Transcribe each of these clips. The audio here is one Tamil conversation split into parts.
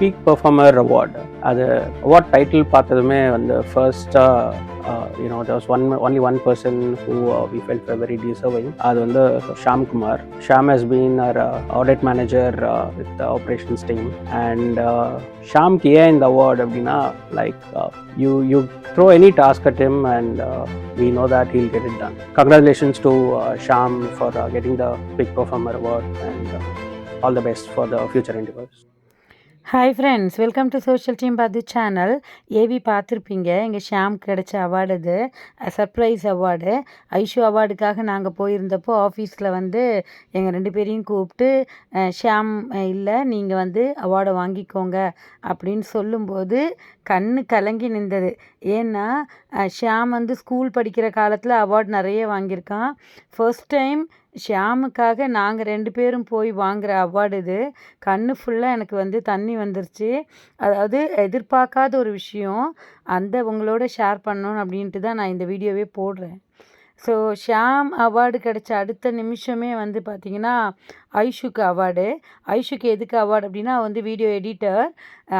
பீக் பெர்ஃபார்மர் அவார்டு அது அவார்ட் டைட்டில் பார்த்ததுமே வந்து ஃபர்ஸ்ட்டாக you know there was one only one person who we felt very deserving அது வந்து Sham Kumar Sham has been our audit manager with operations team and ஷாம்க்கு ஏன் இந்த அவார்டு அப்படின்னா like you you throw any task at him and uh, we know that he'll get it done. Congratulations to uh, Sham for uh, getting the Big Performer Award and uh, all the best hi friends welcome to social team பாது சேனல் ஏவி பார்த்துருப்பீங்க எங்கள் ஷாம் கிடச்ச அவார்டு இது. சர்ப்ரைஸ் அவார்டு ஐஷு அவார்டுக்காக நாங்கள் போயிருந்தப்போ ஆஃபீஸில் வந்து எங்கள் ரெண்டு பேரையும் கூப்பிட்டு ஷாம் இல்லை நீங்கள் வந்து அவார்டை வாங்கிக்கோங்க அப்படின்னு சொல்லும்போது கண்ணு கலங்கி நின்றது. ஏன்னா ஷாம் வந்து ஸ்கூல் படிக்கிற காலத்தில் அவார்டு நிறைய வாங்கியிருக்கான். ஃபர்ஸ்ட் டைம் ஷியாமுக்காக நாங்கள் ரெண்டு பேரும் போய் வாங்குகிற அவார்டு இது. கண்ணு ஃபுல்லாக எனக்கு வந்து தண்ணி வந்துருச்சு. அதாவது எதிர்பார்க்காத ஒரு விஷயம். அந்த உங்களோட ஷேர் பண்ணணும் அப்படின்ட்டு தான் நான் இந்த வீடியோவே போடுறேன். ஸோ ஷியாம் அவார்டு கிடச்ச அடுத்த நிமிஷமே வந்து பார்த்திங்கன்னா ஐஷுக்கு அவார்டு. ஐஷுக்கு எதுக்கு அவார்டு அப்படின்னா வந்து வீடியோ எடிட்டர்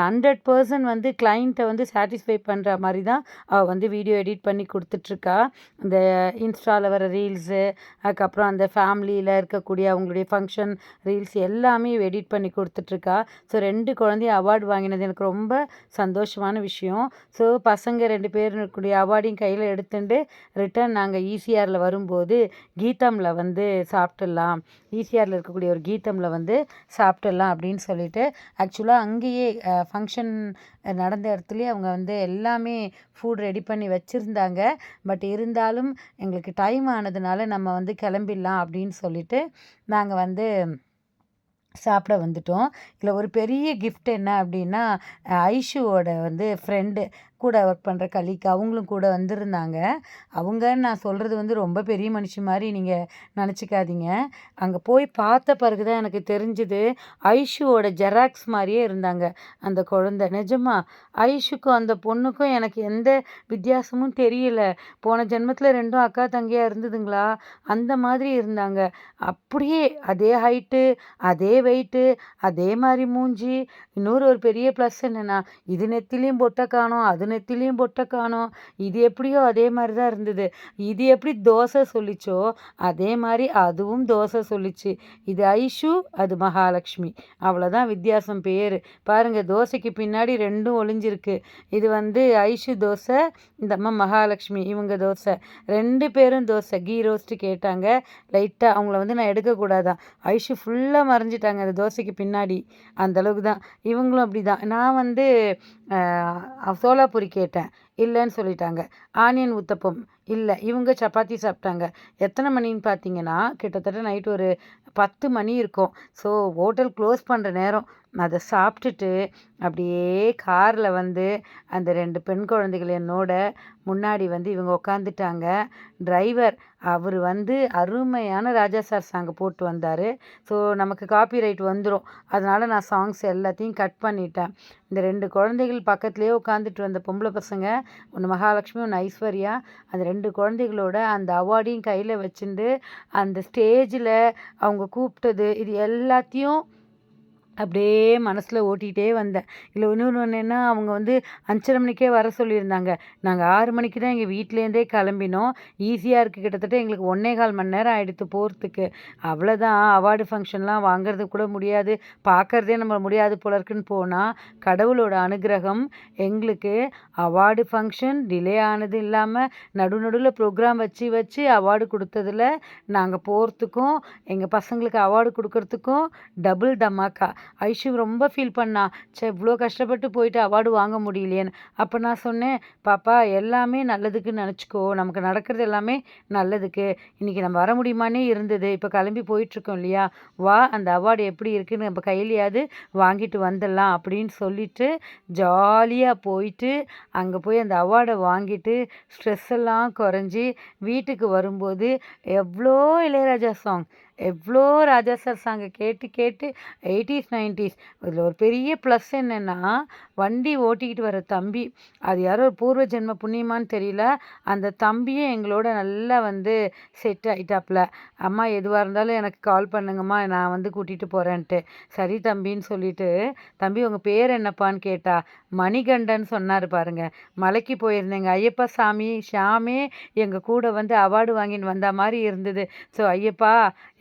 ஹண்ட்ரட் பர்சன்ட் வந்து கிளைண்ட்டை வந்து சாட்டிஸ்ஃபை பண்ணுற மாதிரி தான் அவள் வந்து வீடியோ எடிட் பண்ணி கொடுத்துட்ருக்கா. இந்த இன்ஸ்டாவில் வர ரீல்ஸு அதுக்கப்புறம் அந்த ஃபேமிலியில் இருக்கக்கூடிய அவங்களுடைய ஃபங்க்ஷன் ரீல்ஸ் எல்லாமே எடிட் பண்ணி கொடுத்துட்ருக்கா. ஸோ ரெண்டு குழந்தையும் அவார்டு வாங்கினது எனக்கு ரொம்ப சந்தோஷமான விஷயம். ஸோ பசங்க ரெண்டு பேருக்குடைய அவார்டையும் கையில் எடுத்துட்டு ரிட்டர்ன் நாங்கள் ஈசிஆரில் வரும்போது கீதாமில் வந்து சாப்பிட்டுடலாம். ஈசிஆரில் இருக்கக்கூடிய ஒரு கீதமில் வந்து சாப்பிட்டுடலாம் அப்படின்னு சொல்லிட்டு ஆக்சுவலாக அங்கேயே ஃபங்க்ஷன் நடந்த இடத்துலையே அவங்க வந்து எல்லாமே ஃபுட் ரெடி பண்ணி வச்சுருந்தாங்க. பட் இருந்தாலும் எங்களுக்கு டைம் ஆனதுனால நம்ம வந்து கிளம்பிடலாம் அப்படின்னு சொல்லிட்டு நாங்கள் வந்து சாப்பிட வந்துட்டோம். இதில் ஒரு பெரிய கிஃப்ட் என்ன அப்படின்னா ஐஷுவோட வந்து ஃப்ரெண்டு கூட ஒர்க் பண்ணுற கலிக்கு அவங்களும் கூட வந்திருந்தாங்க. அவங்கன்னு நான் சொல்கிறது வந்து ரொம்ப பெரிய மனுஷி மாதிரி நீங்கள் நினச்சிக்காதீங்க. அங்கே போய் பார்த்த பிறகு தான் எனக்கு தெரிஞ்சுது ஐஷுவோட ஜெராக்ஸ் மாதிரியே இருந்தாங்க அந்த குழந்தை. நிஜமா ஐஷுக்கும் அந்த பொண்ணுக்கும் எனக்கு எந்த வித்தியாசமும் தெரியல. போன ஜென்மத்தில் ரெண்டும் அக்கா தங்கையாக இருந்ததுங்களா? அந்த மாதிரி இருந்தாங்க. அப்படியே அதே ஹைட்டு அதே வெயிட்டு அதே மாதிரி மூஞ்சி. இன்னொரு ஒரு பெரிய ப்ளஸ் என்னென்னா இது நெத்திலையும் பொட்டை காணும் அது நெத்திலையும் பொட்டை காணும். இது எப்படியோ அதே மாதிரி தான் இருந்தது. இது எப்படி தோசை சொல்லிச்சோ அதே மாதிரி அதுவும் தோசை சொல்லிச்சு. இது ஐஷு அது மகாலட்சுமி. அவ்வளோதான் வித்தியாசம் பேர். பாருங்கள் தோசைக்கு பின்னாடி ரெண்டும் ஒளிஞ்சிருக்கு. இது வந்து ஐஷு தோசை இந்த அம்மா மகாலட்சுமி இவங்க தோசை. ரெண்டு பேரும் தோசை. கீ ரோஸ்ட்டு கேட்டாங்க. லைட்டாக அவங்கள வந்து நான் எடுக்கக்கூடாதான் ஐஷு ஃபுல்லாக மறைஞ்சிட்டாங்க அந்த தோசைக்கு பின்னாடி. அந்த அளவுக்கு தான் இவங்களும் அப்படி தான் நான் வந்து சோலா பானிபூரி கேட்டேன். இல்லைன்னு சொல்லிட்டாங்க. ஆனியன் உத்தப்பம். இல்லை இவங்க சப்பாத்தி சாப்பிட்டாங்க. எத்தனை மணின்னு பார்த்தீங்கன்னா கிட்டத்தட்ட நைட் ஒரு பத்து மணி இருக்கும். ஸோ ஹோட்டல் க்ளோஸ் பண்ணுற நேரம். அதை சாப்பிட்டுட்டு அப்படியே காரில் வந்து அந்த ரெண்டு பெண் குழந்தைகள் என்னோட முன்னாடி வந்து இவங்க உட்காந்துட்டாங்க டிரைவர் அவர் வந்து அருமையான ராஜா சார் சாங்கை போட்டு வந்தார். ஸோ நமக்கு காப்பி ரைட் வந்துடும் அதனால் நான் சாங்ஸ் எல்லாத்தையும் கட் பண்ணிட்டேன். இந்த ரெண்டு குழந்தைகள் பக்கத்துலேயே உட்காந்துட்டு வந்த பொம்பளை பசங்க ஒன்று மகாலட்சுமி ஒன்று ஐஸ்வர்யா அந்த ரெண்டு குழந்தைகளோட அந்த அவார்டையும் கையில் வச்சுட்டு அந்த ஸ்டேஜில் அவங்க கூப்பிட்டது இது எல்லாத்தையும் அப்படியே மனசில் ஓட்டிகிட்டே வந்தேன். இல்லை இன்னொன்று ஒன்றுன்னா அவங்க வந்து அஞ்சரை மணிக்கே வர சொல்லியிருந்தாங்க. நாங்கள் ஆறு மணிக்கு தான் எங்கள் வீட்டிலேருந்தே கிளம்பினோம். ஈஸியாக இருக்குது கிட்டத்தட்ட எங்களுக்கு ஒன்றே கால் மணி நேரம் ஆகிடுத்து போகிறதுக்கு அவ்வளோதான் அவார்டு ஃபங்க்ஷன்லாம் வாங்குறது கூட முடியாது. பார்க்கறதே நம்ம முடியாது போல இருக்குன்னு போனால் கடவுளோட அனுகிரகம் எங்களுக்கு அவார்டு ஃபங்க்ஷன் டிலே ஆனது இல்லாமல் நடு நடுவில் ப்ரோக்ராம் வச்சு வச்சு அவார்டு கொடுத்ததில் நாங்கள் போகிறதுக்கும் எங்கள் பசங்களுக்கு அவார்டு கொடுக்கறதுக்கும் டபுள் தமாக்கா ஐஷு ரொம்ப ஃபீல் பண்ணா சே இவ்வளோ கஷ்டப்பட்டு போயிட்டு அவார்டு வாங்க முடியலையேன்னு. அப்போ நான் சொன்னேன் பாப்பா எல்லாமே நல்லதுக்குன்னு நினச்சிக்கோ. நமக்கு நடக்கிறது எல்லாமே நல்லதுக்கு. இன்றைக்கி நம்ம வர முடியுமானே இருந்தது. இப்போ கிளம்பி போயிட்டுருக்கோம் இல்லையா? வா அந்த அவார்டு எப்படி இருக்குன்னு நம்ம கையிலையாவது வாங்கிட்டு வந்துடலாம். அப்படின்னு சொல்லிட்டு ஜாலியாக போயிட்டு அங்கே போய் அந்த அவார்டை வாங்கிட்டு ஸ்ட்ரெஸ் எல்லாம் குறைஞ்சி வீட்டுக்கு வரும்போது எவ்வளோ இளையராஜா சாங் எவ்வளோ ராஜா சார் சாங்கை கேட்டு கேட்டு எயிட்டிஸ் நைன்டிஸ் இதில் ஒரு பெரிய ப்ளஸ் என்னென்னா வண்டி ஓட்டிக்கிட்டு வர தம்பி. அது யாரோ ஒரு பூர்வ ஜென்ம புண்ணியமான்னு தெரியல. அந்த தம்பியும் எங்களோட நல்லா வந்து செட் ஆகிட்டாப்புல அம்மா எதுவாக இருந்தாலும் எனக்கு கால் பண்ணுங்கம்மா நான் வந்து கூட்டிகிட்டு போகிறேன்ட்டு சரி தம்பின்னு சொல்லிட்டு தம்பி உங்கள் பேர் என்னப்பான்னு கேட்டா? மணிகண்டன் சொன்னார் பாருங்க. மலைக்கு போயிருந்தேங்க. ஐயப்பா சாமி ஷாமே எங்கள் கூட வந்து அவார்டு வாங்கின்னு வந்த மாதிரி இருந்தது. ஸோ ஐயப்பா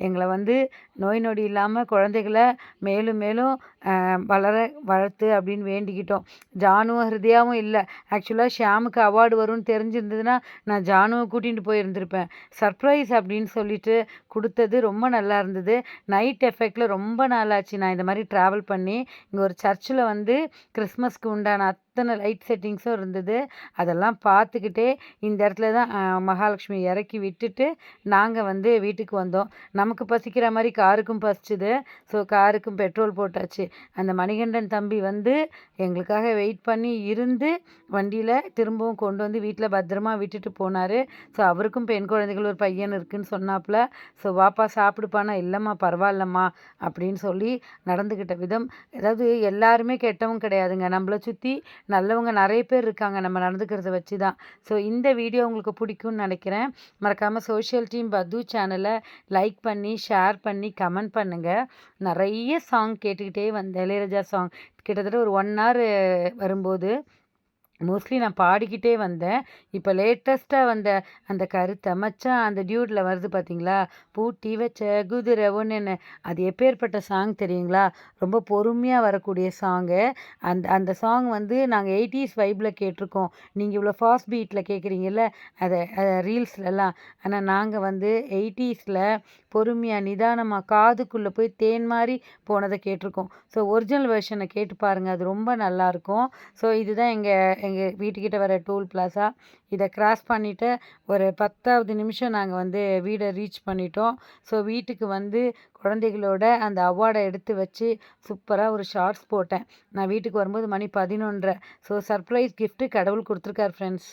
எங்களை வந்து நோய் நொடி இல்லாமல் குழந்தைகளை மேலும் மேலும் வளர வளர்த்து அப்படின்னு வேண்டிக்கிட்டோம். ஜானுவும் ஹிருதயாவும் இல்லை. ஆக்சுவலாக ஷியாமுக்கு அவார்டு வரும்னு தெரிஞ்சிருந்ததுன்னா நான் ஜானுவை கூட்டிகிட்டு போயிருந்திருப்பேன். சர்ப்ரைஸ் அப்படின்னு சொல்லிட்டு கொடுத்தது ரொம்ப நல்லா இருந்தது. நைட் எஃபெக்டில் ரொம்ப நாளாச்சு. நான் இந்த மாதிரி ட்ராவல் பண்ணி இங்கே ஒரு சர்ச்சில் வந்து கிறிஸ்மஸ்க்கு உண்டான அத்தனை லைட் செட்டிங்ஸும் இருந்தது. அதெல்லாம் பார்த்துக்கிட்டே இந்த இடத்துல தான் மகாலட்சுமி இறக்கி விட்டுட்டு நாங்கள் வந்து வீட்டுக்கு வந்தோம். நமக்கு பசிக்கிற மாதிரி காருக்கும் பசிச்சுது. ஸோ காருக்கும் பெட்ரோல் போட்டாச்சு. அந்த மணிகண்டன் தம்பி வந்து எங்களுக்காக வெயிட் பண்ணி இருந்து வண்டியில் திரும்பவும் கொண்டு வந்து வீட்டில் பத்திரமா விட்டுட்டு போனார். ஸோ அவருக்கும் பெண் குழந்தைகள் ஒரு பையன் இருக்குன்னு சொன்னாப்புல. ஸோ வாப்பா சாப்பிடுப்பானா? இல்லைம்மா பரவாயில்லம்மா அப்படின்னு சொல்லி நடந்துக்கிட்ட விதம். அதாவது எல்லாருமே கெட்டவங்க கிடையாதுங்க. நம்மளை சுற்றி நல்லவங்க நிறைய பேர் இருக்காங்க. நம்ம நடந்துக்கிறத வச்சு தான் ஸோ இந்த வீடியோ உங்களுக்கு பிடிக்கும்னு நினைக்கிறேன். மறக்காமல் சோஷியல் டீம் பது சேனலை லைக் பண்ணி ஷேர் பண்ணி கமெண்ட் பண்ணுங்கள் நிறைய சாங் கேட்டுக்கிட்டே வந்தேன். இளையராஜா சாங் கிட்டத்தட்ட ஒரு ஒன் ஹவர் வரும்போது மோஸ்ட்லி நான் பாடிக்கிட்டே வந்தேன். இப்போ லேட்டஸ்ட்டாக வந்த அந்த கருத்தை மச்சான் அந்த டியூட்டில் வருது பார்த்தீங்களா பூட்டி வச்ச குதிரை ஒன்றுன்னு அது எப்பேற்பட்ட சாங் தெரியுங்களா? ரொம்ப பொறுமையாக வரக்கூடிய சாங்கு அந்த அந்த சாங் வந்து நாங்கள் எயிட்டிஸ் வைப்பில் கேட்டிருக்கோம். நீங்கள் இவ்வளோ ஃபாஸ்ட் பீட்டில் கேட்குறீங்கல்ல அதை ரீல்ஸ்லலாம் ஆனால் நாங்கள் வந்து எயிட்டிஸில் பொறுமையாக நிதானமாக காதுக்குள்ளே போய் தேன் மாதிரி போனதை கேட்டிருக்கோம். ஸோ ஒரிஜினல் வெர்ஷனை கேட்டு பாருங்கள் அது ரொம்ப நல்லாயிருக்கும் ஸோ இதுதான் எங்கள் எங்கள் வீட்டுக்கிட்ட வர டூல் பிளாஸா இதை கிராஸ் பண்ணிவிட்டு ஒரு பத்தாவது நிமிஷம் நாங்கள் வந்து வீடை ரீச் பண்ணிட்டோம். ஸோ வீட்டுக்கு வந்து குழந்தைகளோட அந்த அவார்டை எடுத்து வச்சு சூப்பராக ஒரு ஷார்ட்ஸ் போட்டேன். நான் வீட்டுக்கு வரும்போது மணி பதினொன்றரை. ஸோ சர்ப்ரைஸ் கிஃப்ட்டு கடவுள் கொடுத்துருக்கார் ஃப்ரெண்ட்ஸ்